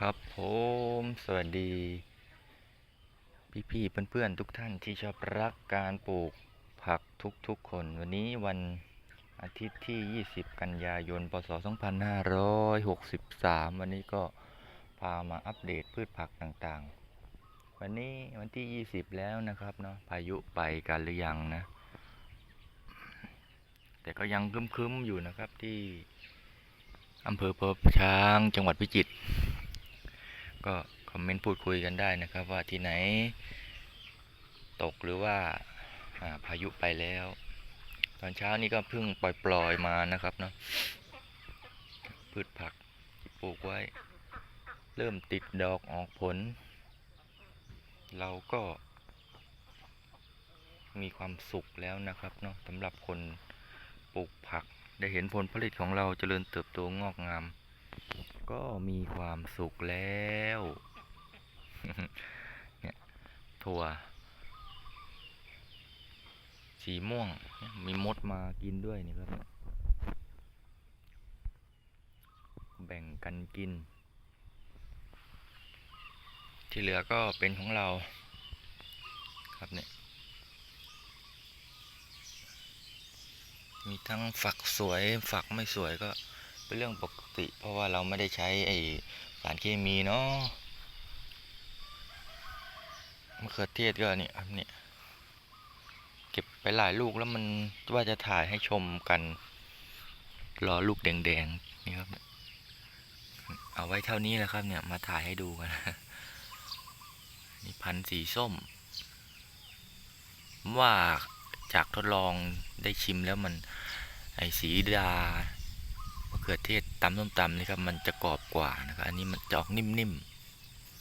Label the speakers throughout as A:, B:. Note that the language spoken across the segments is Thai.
A: ครับผมสวัสดี พี่ๆเพื่อนๆทุกท่านที่ชอบรักการปลูกผักทุกๆคน วันนี้วันอาทิตย์ที่ 20 กันยายน พศ 2563 วันนี้ก็พามาอัปเดตพืชผักต่างๆ วันนี้วันที่ 20 แล้วนะครับเนาะพายุไปกันหรือยังนะ แต่ก็ยังคึมๆอยู่นะครับที่อำเภอพบช้างจังหวัดพิจิตร ก็คอมเมนต์พูดคุยกันได้นะครับว่าที่ไหนตกหรือว่าพายุไปแล้ว ตอนเช้านี้ก็เพิ่งปล่อยๆมานะครับเนาะพืชผักปลูกไว้ เริ่มติดดอกออกผล เราก็ มีความสุขแล้วนะครับเนาะสำหรับคนปลูกผักได้เห็นผลผลิตของเราเจริญเติบโตงอกงาม ก็มีความสุขแล้วเนี่ยถั่วสีม่วง มีมดมากินด้วยนี่ครับ แบ่งกันกิน ที่เหลือก็เป็นของเรา ครับเนี่ย มีทั้งฝักสวยฝักไม่สวยก็ เป็นเรื่องปกติ เพราะว่าเราไม่ได้ใช้ไอสารเคมีเนาะมะเขือเทศก็นี่ครับเนี่ยเก็บไปหลายลูกแล้วมันว่าจะถ่ายให้ชมกัน รอลูกแดงๆนี่ครับ เอาไว้เท่านี้แหละครับ เนี่ยมาถ่ายให้ดูกันนี่พันธุ์สีส้มว่าจากทดลองได้ชิมแล้วมัน ไอสีดา เขือเทศตำส้มตำนี่ครับ มันจะกรอบกว่านะครับอันนี้มันจะออกนิ่ม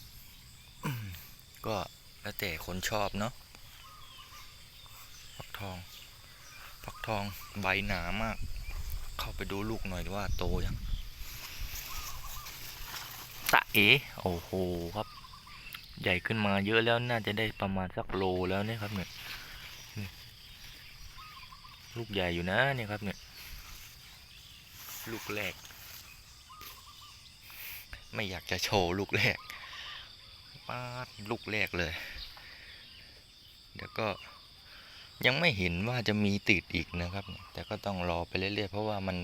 A: ๆก็แล้วแต่คนชอบเนาะฟักทองฟักทองใบหนามาก เข้าไปดูลูกหน่อยว่าโตยังตะเอโอ้โหครับ ใหญ่ขึ้นมาเยอะแล้วน่าจะได้ประมาณสักโลแล้วเนี่ยครับเนี่ยลูกใหญ่อยู่นะเนี่ยครับเนี่ย ลูกแรก ไม่อยากจะโชว์ลูกแรกป้าดลูกแรกเลย เดี๋ยวก็ยังไม่เห็นว่าจะมีติดอีกนะครับ แต่ก็ต้องรอไปเรื่อยๆ เพราะว่ามัน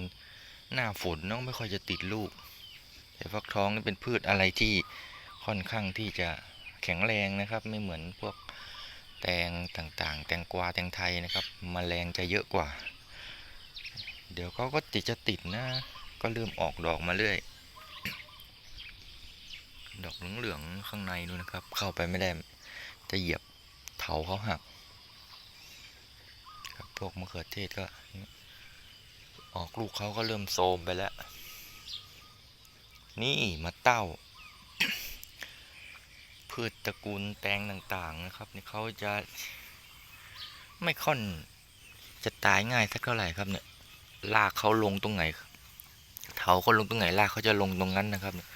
A: หน้าฝนน้องไม่ค่อยจะติดลูก แต่ฟักทองนี่เป็นพืชอะไรที่ค่อนข้างที่จะแข็งแรงนะครับ ไม่เหมือนพวกแตงต่างๆ แตงกวาแตงไทยนะครับมแมลงจะเยอะกว่า เดี๋ยวเขาก็ติดจะติดนะ ก็เริ่มออกดอกมาเรื่อย ดอกเหลืองๆข้างในนู่นนะครับ เข้าไปไม่ได้ จะเหยียบเถาเขาหักครับพวกมะเขือเทศก็ ออกลูกเขาก็เริ่มโทรมไปแล้ว นี่มาเต้า พืชตระกูลแตงต่างๆนะครับนี่เขาจะไม่ค่อนจะตายง่ายสักเท่าไหร่ครับเนี่ย ลากเขาลงตรงไหนเถาเขาลงตรงไหนลากเขาจะลงตรงนั้นนะครับเนี่ย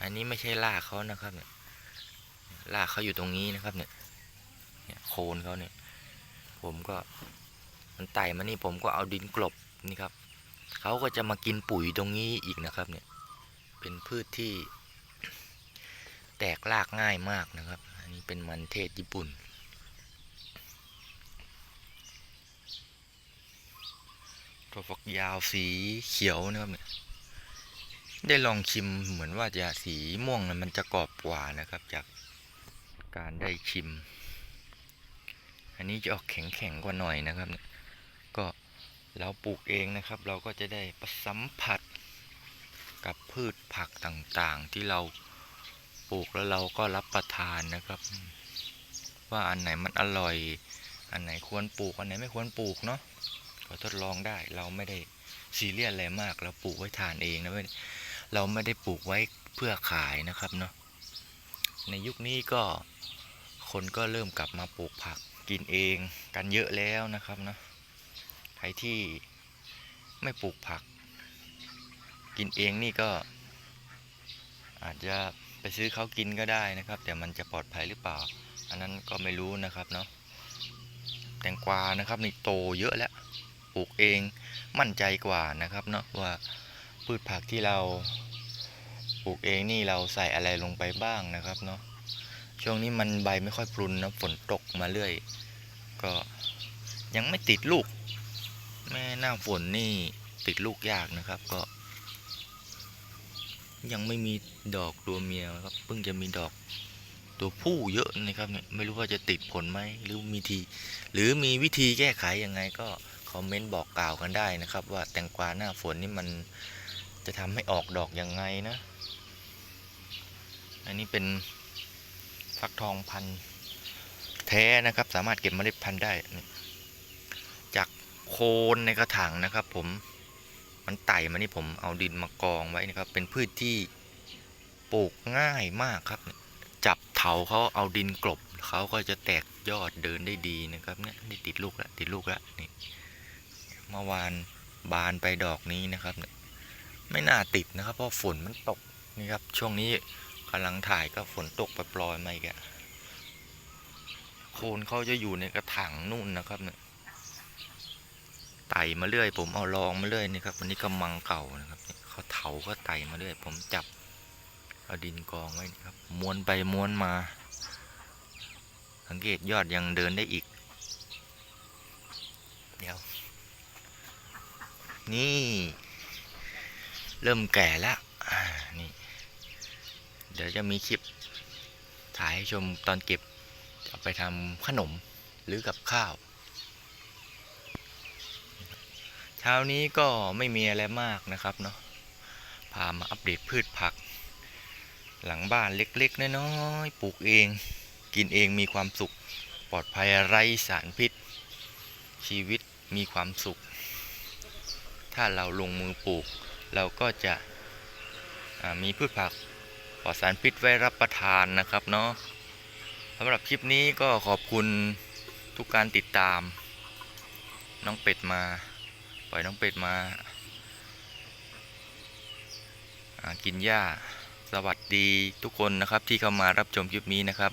A: อันนี้ไม่ใช่ลากเขานะครับเนี่ยลากเขาอยู่ตรงนี้นะครับเนี่ยเนี่ยโคนเขาเนี่ย ผมก็มันไต่มานี่ผมก็เอาดินกลบนี่ครับเขาก็จะมากินปุ๋ยตรงนี้อีกนะครับเนี่ย เป็นพืชที่ แตกรากง่ายมากนะครับ อันนี้เป็นมันเทศญี่ปุ่น ตัวฝักยาวสีเขียวนะครับเนี่ยได้ลองชิมเหมือนว่าจะสีม่วงนะมันจะกรอบกว่านะครับ จากการได้ชิม อันนี้จะออกแข็งๆกว่าหน่อยนะครับเนี่ยก็เราปลูกเองนะครับ เราก็จะได้ประสัมผัสกับพืชผักต่างๆ ที่เราปลูกแล้วเราก็รับประทานนะครับ ว่าอันไหนมันอร่อย อันไหนควรปลูกอันไหนไม่ควรปลูกเนาะ ก็ทดลองได้ เราไม่ได้ซีเรียสอะไรมาก เราปลูกไว้ทานเองนะเราไม่ได้ปลูกไว้เพื่อขายนะครับเนาะในยุคนี้ก็คนก็เริ่มกลับมาปลูกผักกินเองกันเยอะแล้วนะครับเนาะใครที่ไม่ปลูกผัก กินเองนี่ก็ อาจจะไปซื้อเขากินก็ได้นะครับ แต่มันจะปลอดภัยหรือเปล่า อันนั้นก็ไม่รู้นะครับเนาะแตงกวานะครับนี่โตเยอะแล้ว ปลูกเองมั่นใจกว่านะครับเนาะว่าพืชผักที่เราปลูกเองนี่เราใส่อะไรลงไปบ้างนะครับเนาะช่วงนี้มันใบไม่ค่อยพรุนนะฝนตกมาเรื่อย ก็ยังไม่ติดลูก แม่หน้าฝนนี่ติดลูกยากนะครับก็ ยังไม่มีดอกตัวเมียครับเพิ่งจะมีดอกตัวผู้เยอะนะครับเนี่ยไม่รู้ว่าจะติดผลไหมหรือมีที หรือมีวิธีแก้ไขยังไงก็ อมเมนต์บอกกล่าวกันได้นะครับ ว่าแตงกวาหน้าฝนนี่มันจะทำให้ออกดอกยังไงนะ อันนี้เป็นฟักทองพันธุ์แท้นะครับ สามารถเก็บเมล็ดพันธุ์ได้ จากโคนในกระถางนะครับ ผมมันไต่มานี่ผมเอาดินมากองไว้นะครับ เป็นพืชที่ปลูกง่ายมากครับ จับเถาเขาเอาดินกลบเขาก็จะแตกยอดเดินได้ดีนะครับเนี่ยนี่ติดลูกแล้วติดลูกแล้วนี่ เมื่อวานบานไปดอกนี้นะครับเนี่ยไม่น่าติดนะครับ เพราะฝนมันตกนี่ครับ ช่วงนี้กำลังถ่ายก็ฝนตกปปลอยๆมาอีกอะโคนเขาจะอยู่ในกระถางนู่นนะครับเนี่ยไต่มาเรื่อย ผมเอาลองมาเรื่อยนี่ครับวันนี้กำมังเก่านะครับเนี่ยเขาเถาก็ไต่มาเรื่อย ผมจับเอาดินกองไว้นี่ครับ ม้วนไปม้วนมา สังเกตยอดยังเดินได้อีก เดี๋ยว นี่ เริ่มแก่แล้วนี่ เดี๋ยวจะมีคลิป ถ่ายให้ชมตอนเก็บจะเอาไปทำขนมหรือกับข้าว เช้านี้ก็ไม่มีอะไรมากนะครับเนาะ พามาอัปเดตพืชผัก หลังบ้านเล็กๆ น้อยๆ ปลูกเอง กินเองมีความสุข ปลอดภัยไร้สารพิษ ชีวิตมีความสุข ถ้าเราลงมือปลูก เราก็จะมีพืชผักปลอดสารพิษไว้รับประทานนะครับเนาะสำหรับคลิปนี้ก็ขอบคุณทุกการติดตาม น้องเป็ดมา ปล่อยน้องเป็ดมาากินหญ้า สวัสดีทุกคนนะครับที่เข้ามารับชมคลิปนี้นะครับ